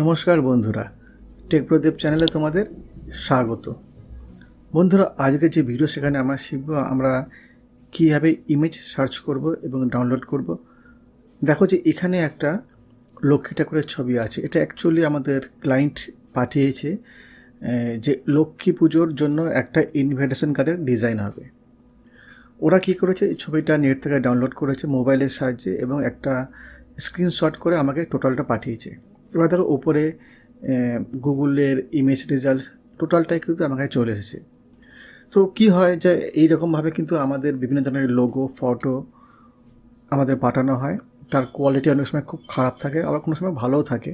নমস্কার বন্ধুরা। টেকপ্রদীপ চ্যানেলে তোমাদের স্বাগত। বন্ধুরা, আজকে যে ভিডিও সেখানে আমরা শিখব, আমরা কীভাবে ইমেজ সার্চ করব এবং ডাউনলোড করব। দেখো যে এখানে একটা লক্ষ্মী ঠাকুরের ছবি আছে। এটা অ্যাকচুয়ালি আমাদের ক্লায়েন্ট পাঠিয়েছে যে লক্ষ্মী পুজোর জন্য একটা ইনভিটেশন কার্ডের ডিজাইন হবে। ওরা কী করেছে? এই ছবিটা নেট থেকে ডাউনলোড করেছে মোবাইলের সাহায্যে এবং একটা স্ক্রিনশট করে আমাকে টোটালটা পাঠিয়েছে। এবার দেখো উপরে গুগলের ইমেজ রেজাল্ট টোটালটাই কিন্তু আমার কাছে চলে এসেছে। তো কি হয় যে এইরকমভাবে কিন্তু আমাদের বিভিন্ন ধরনের লোগো ফটো আমাদের পাঠানো হয়। তার কোয়ালিটি অনেক সময় খুব খারাপ থাকে, আবার কোনো সময় ভালোও থাকে।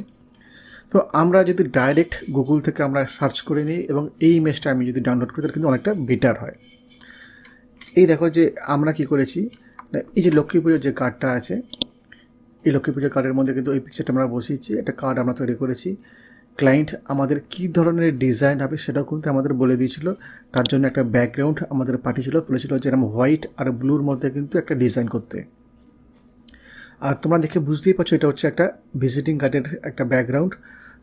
তো আমরা যদি ডাইরেক্ট গুগল থেকে আমরা সার্চ করে নিই এবং এই ইমেজটা আমি যদি ডাউনলোড করি, তাহলে কিন্তু অনেকটা বেটার হয়। এই দেখো যে আমরা কি করেছি, এই যে লক্ষ্মী পুজোর যে কার্ডটা আছে এই লক্ষ্মী পুজোর কার্ডের মধ্যে কিন্তু ওই পিকচারটা আমরা বসিয়েছি। একটা কার্ড আমরা তৈরি করেছি। ক্লায়েন্ট আমাদের কী ধরনের ডিজাইন হবে সেটাও কিন্তু আমাদের বলে দিয়েছিল। তার জন্য একটা ব্যাকগ্রাউন্ড আমাদের পাঠিয়েছিল। বলেছিল যে এরকম হোয়াইট আর ব্লুর মধ্যে কিন্তু একটা ডিজাইন করতে। আর তোমরা দেখে বুঝতেই পারছ এটা হচ্ছে একটা ভিজিটিং কার্ডের একটা ব্যাকগ্রাউন্ড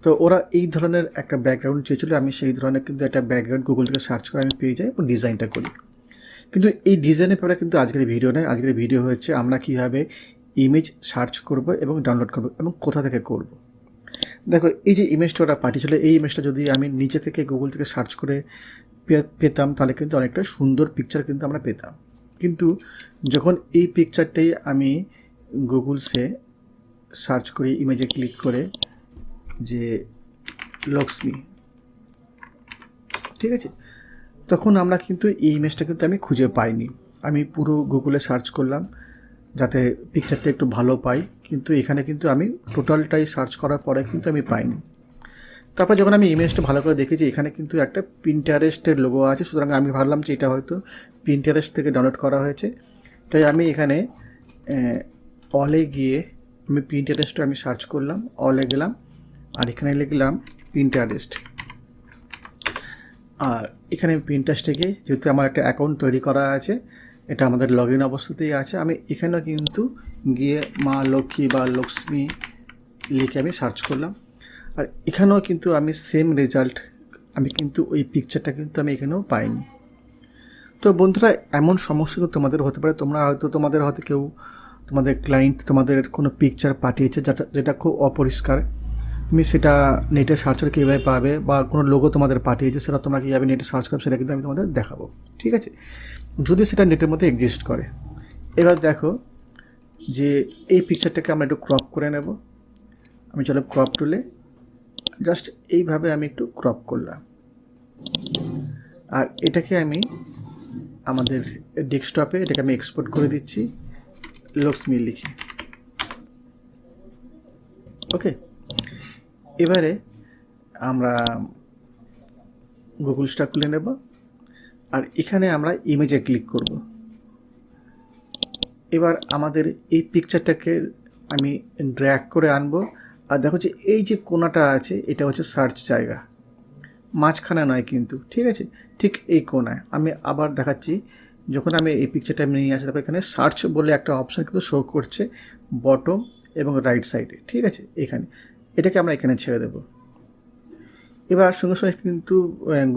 তো ওরা এই ধরনের একটা ব্যাকগ্রাউন্ড চেয়েছিল। আমি সেই ধরনের কিন্তু একটা ব্যাকগ্রাউন্ড গুগল থেকে সার্চ করে আমি পেয়ে যাই এবং ডিজাইনটা করি। কিন্তু এই ডিজাইনের ব্যাপারে কিন্তু আজকের ভিডিও নয় আজকের ভিডিও হচ্ছে আমরা কীভাবে ইমেজ সার্চ করব এবং ডাউনলোড করব এবং কোথা থেকে করব। দেখো, এই যে ইমেজটা ওরা পাঠিয়েছিল, এই ইমেজটা যদি আমি নিচে থেকে গুগল থেকে সার্চ করে পেতাম, তাহলে কিন্তু অনেকটা সুন্দর পিকচার কিন্তু আমরা পেতাম। কিন্তু যখন এই পিকচারটাই আমি গুগলসে সার্চ করি ইমেজে ক্লিক করে যে লক্ষ্মী ঠিক আছে? তখন আমরা কিন্তু এই ইমেজটা কিন্তু আমি খুঁজে পাইনি। আমি পুরো গুগলে সার্চ করলাম যাতে পিকচারটা একটু ভালো পাই। কিন্তু এখানে কিন্তু আমি টোটালটাই সার্চ করার পরে কিন্তু আমি পাইনি। তারপর যখন আমি ইমেজটা ভালো করে দেখেছি, এখানে কিন্তু একটা প্রিন্টারেস্টের লোগো আছে। সুতরাং আমি ভাবলাম যে এটা হয়তো প্রিন্টারেস্ট থেকে ডাউনলোড করা হয়েছে। তাই আমি এখানে অলে গিয়ে আমি পিন্টারেস্টে আমি সার্চ করলাম অলে গেলাম, আর এখানে লিখলাম প্রিন্টারেস্ট আর এখানে প্রিন্টাস থেকে যেহেতু আমার একটা অ্যাকাউন্ট তৈরি করা আছে এটা আমাদের লগ ইন অবস্থাতেই আছে। আমি এখানেও কিন্তু গিয়ে মা, লক্ষ্মী বা লক্ষ্মী লিখে আমি সার্চ করলাম। আর এখানেও কিন্তু আমি সেম রেজাল্ট আমি কিন্তু ওই পিকচারটা কিন্তু আমি এখানেও পাইনি। তো বন্ধুরা, এমন সমস্যা কিন্তু তোমাদের হতে পারে। তোমরা হয়তো তোমাদের হয়তো কেউ, তোমাদের ক্লায়েন্ট তোমাদের কোনো পিকচার পাঠিয়েছে যেটা যেটা খুব অপরিষ্কার। তুমি সেটা নেটে সার্চ করে কীভাবে পাবে বা কোনো লোগো তোমাদের পাঠিয়েছে, সেটা তোমরা কীভাবে নেটে সার্চ করবে, সেটা কিন্তু আমি তোমাদের দেখাবো, ঠিক আছে? যদি সেটা নেটের মধ্যে এক্সিস্ট করে, এবার দেখো যে এই পিকচারটাকে আমরা একটু ক্রপ করে নেব। আমি চলো ক্রপ টুলে জাস্ট এইভাবে আমি একটু ক্রপ করলাম। আর এটাকে আমি আমাদের ডেস্কটপে এটাকে আমি এক্সপোর্ট করে দিচ্ছি লক্ষ্মী লিখে। ওকে এবারে আমরা গুগল স্টাক খুলে নেব, আর এখানে আমরা ইমেজে ক্লিক করব। এবার আমাদের এই পিকচারটাকে আমি ড্র্যাগ করে আনব, আর দেখো যে এই যে কোনাটা আছে, এটা হচ্ছে সার্চ জায়গা। মাঝখানে নয় কিন্তু, ঠিক আছে? ঠিক এই কোনায় আমি আবার দেখাচ্ছি, যখন আমি এই পিকচারটা নিয়ে আসি, তারপর এখানে সার্চ বলে একটা অপশান কিন্তু শো করছে বটম এবং রাইট সাইডে ঠিক আছে? এখানে। এটাকে আমরা এখানে ছেড়ে দেবো। এবার সঙ্গে সঙ্গে কিন্তু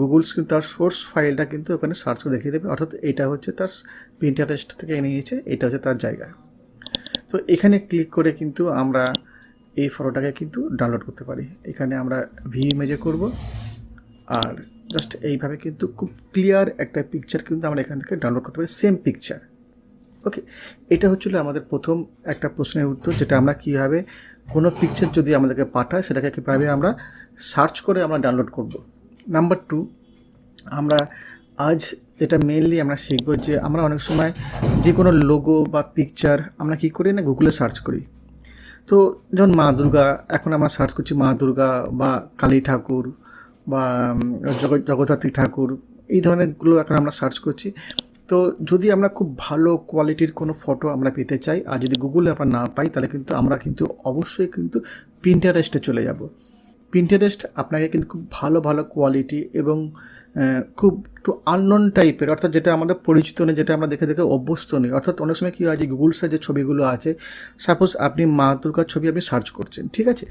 গুগলস কিন্তু তার সোর্স ফাইলটা কিন্তু ওখানে সার্চ করে দেখিয়ে দেবে। অর্থাৎ এটা হচ্ছে তার প্রিন্টারেস্ট থেকে এনে নিয়েছে এটা হচ্ছে তার জায়গা। তো এখানে ক্লিক করে কিন্তু আমরা এই ফটোটাকে কিন্তু ডাউনলোড করতে পারি। এখানে আমরা ভি ইমেজে করব আর জাস্ট এইভাবে কিন্তু খুব ক্লিয়ার একটা পিকচার কিন্তু আমরা এখান থেকে ডাউনলোড করতে পারি। সেম পিকচার ওকে এটা হচ্ছিল আমাদের প্রথম একটা প্রশ্নের উত্তর, যেটা আমরা কীভাবে কোনো পিকচার যদি আমাদেরকে পাঠায়, সেটাকে কীভাবে আমরা সার্চ করে আমরা ডাউনলোড করব। নাম্বার টু আমরা আজ এটা মেনলি আমরা শিখব যে আমরা অনেক সময় যে কোনো লোগো বা পিকচার আমরা কী করি না গুগলে সার্চ করি। তো যেমন মা দুর্গা, এখন আমরা সার্চ করছি মা দুর্গা বা কালী ঠাকুর বা জগদ্ধাত্রী ঠাকুর, এই ধরনেরগুলো এখন আমরা সার্চ করছি। তো যদি আমরা খুব ভালো কোয়ালিটির কোনো ফটো আমরা পেতে চাই, আর যদি গুগলে আমরা না পাই, তাহলে কিন্তু আমরা কিন্তু অবশ্যই কিন্তু প্রিন্টারেস্টে চলে যাব। প্রিন্টারেস্ট আপনাকে কিন্তু খুব ভালো ভালো কোয়ালিটি এবং খুব একটু আননোন টাইপের অর্থাৎ যেটা আমাদের পরিচিত নেই, যেটা আমরা দেখে দেখে অভ্যস্ত নেই। অর্থাৎ অনেক সময় কী হয় যে গুগলসে যে ছবিগুলো আছে সাপোজ আপনি মা দুর্গার ছবি আপনি সার্চ করছেন, ঠিক আছে?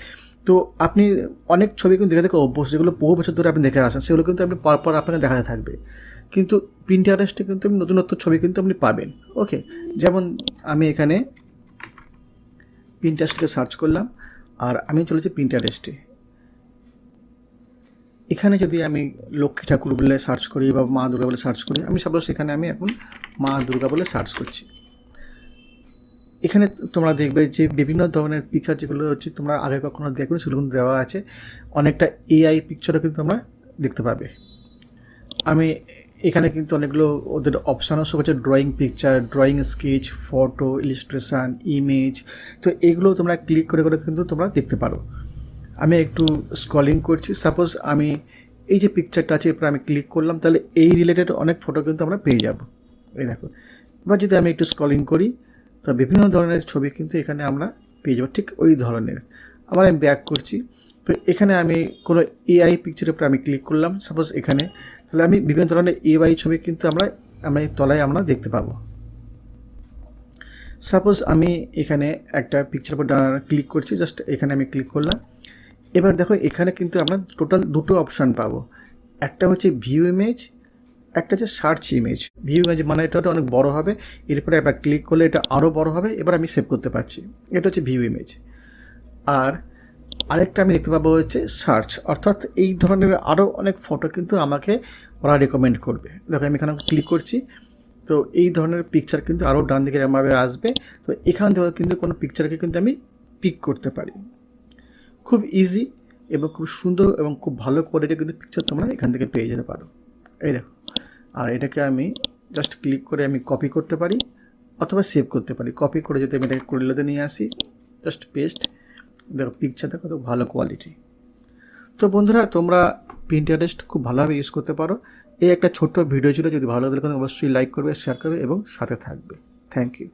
তো আপনি অনেক ছবি কিন্তু দেখে দেখে অভ্যস্ত, যেগুলো বহু বছর ধরে আপনি দেখে আসেন, সেগুলো কিন্তু আপনি পরপর আপনাকে দেখাতে থাকবে। কিন্তু প্রিন্টারেস্টে কিন্তু আপনি নতুন নতুন ছবি কিন্তু আপনি পাবেন। ওকে যেমন আমি এখানে প্রিন্টারেস্টকে সার্চ করলাম, আর আমি চলেছি প্রিন্টারেস্টে এখানে যদি আমি লক্ষ্মী ঠাকুর বলে সার্চ করি বা মা দুর্গা বলে সার্চ করি, আমি সাপোজ এখানে আমি এখন মা দুর্গা বলে সার্চ করছি। এখানে তোমরা দেখবে যে বিভিন্ন ধরনের পিকচার যেগুলো হচ্ছে তোমরা আগে কখনো দেখবে সেগুলো কিন্তু দেওয়া আছে। অনেকটা এআই পিকচারও কিন্তু তোমরা দেখতে পাবে। আমি এখানে কিন্তু অনেকগুলো ওদের অপশানও সব হচ্ছে drawing picture drawing sketch photo illustration image তো এগুলো তোমরা ক্লিক করে করে কিন্তু তোমরা দেখতে পারো। আমি একটু স্ক্রলিং করছি। সাপোজ আমি এই যে পিকচারটা আছে, এরপর আমি ক্লিক করলাম, তাহলে এই রিলেটেড অনেক ফটো কিন্তু আমরা পেয়ে যাব। এই দেখো, এবার যদি আমি একটু স্ক্রলিং করি, তো বিভিন্ন ধরনের ছবি কিন্তু এখানে আমরা পেয়ে যাব, ঠিক ওই ধরনের। আবার আমি ব্যাক করছি। তো এখানে আমি কোনো এআই পিকচারের উপরে আমি ক্লিক করলাম। সাপোজ এখানে। তাহলে আমি বিভিন্ন ধরনের এআই ছবি কিন্তু আমরা আমরা তলায় আমরা দেখতে পাবো। সাপোজ আমি এখানে একটা পিকচার উপর ক্লিক করছি জাস্ট এখানে আমি ক্লিক করলাম। এবার দেখো, এখানে কিন্তু আমরা টোটাল দুটো অপশান পাবো। একটা হচ্ছে ভিউ ইমেজ একটা হচ্ছে সার্চ ইমেজ ভিউ ইমেজ মানে এটা অনেক বড় হবে। এরপরে একবার ক্লিক করলে এটা আরও বড় হবে। এবার আমি সেভ করতে পারছি। এটা হচ্ছে ভিউ ইমেজ আর আরেকটা আমি দেখতে পাবো হচ্ছে সার্চ অর্থাৎ এই ধরনের আরও অনেক ফটো কিন্তু আমাকে ওরা রেকমেন্ড করবে। দেখো আমি এখানে ক্লিক করছি, তো এই ধরনের পিকচার কিন্তু আরও ডান দিকে এরমভাবে আসবে। তো এখান থেকে কিন্তু কোনো পিকচারকে কিন্তু আমি পিক করতে পারি। খুব ইজি এবং খুব সুন্দর এবং খুব ভালো কোয়ালিটির কিন্তু পিকচার তোমরা এখান থেকে পেয়ে যেতে পারো। এই দেখো, আর এটাকে আমি জাস্ট ক্লিক করে আমি কপি করতে পারি, অথবা সেভ করতে পারি। কপি করে যদি আমি এটাকে কুড়িলাতে নিয়ে আসি জাস্ট পেস্ট দেখো পিকচার দেখো তো, ভালো কোয়ালিটি তো বন্ধুরা, তোমরা প্রিন্টারেস্ট খুব ভালোভাবে ইউজ করতে পারো। এই একটা ছোট্ট ভিডিও ছিল, যদি ভালো লাগে অবশ্যই লাইক করবে শেয়ার করবে এবং সাথে থাকবে। Thank you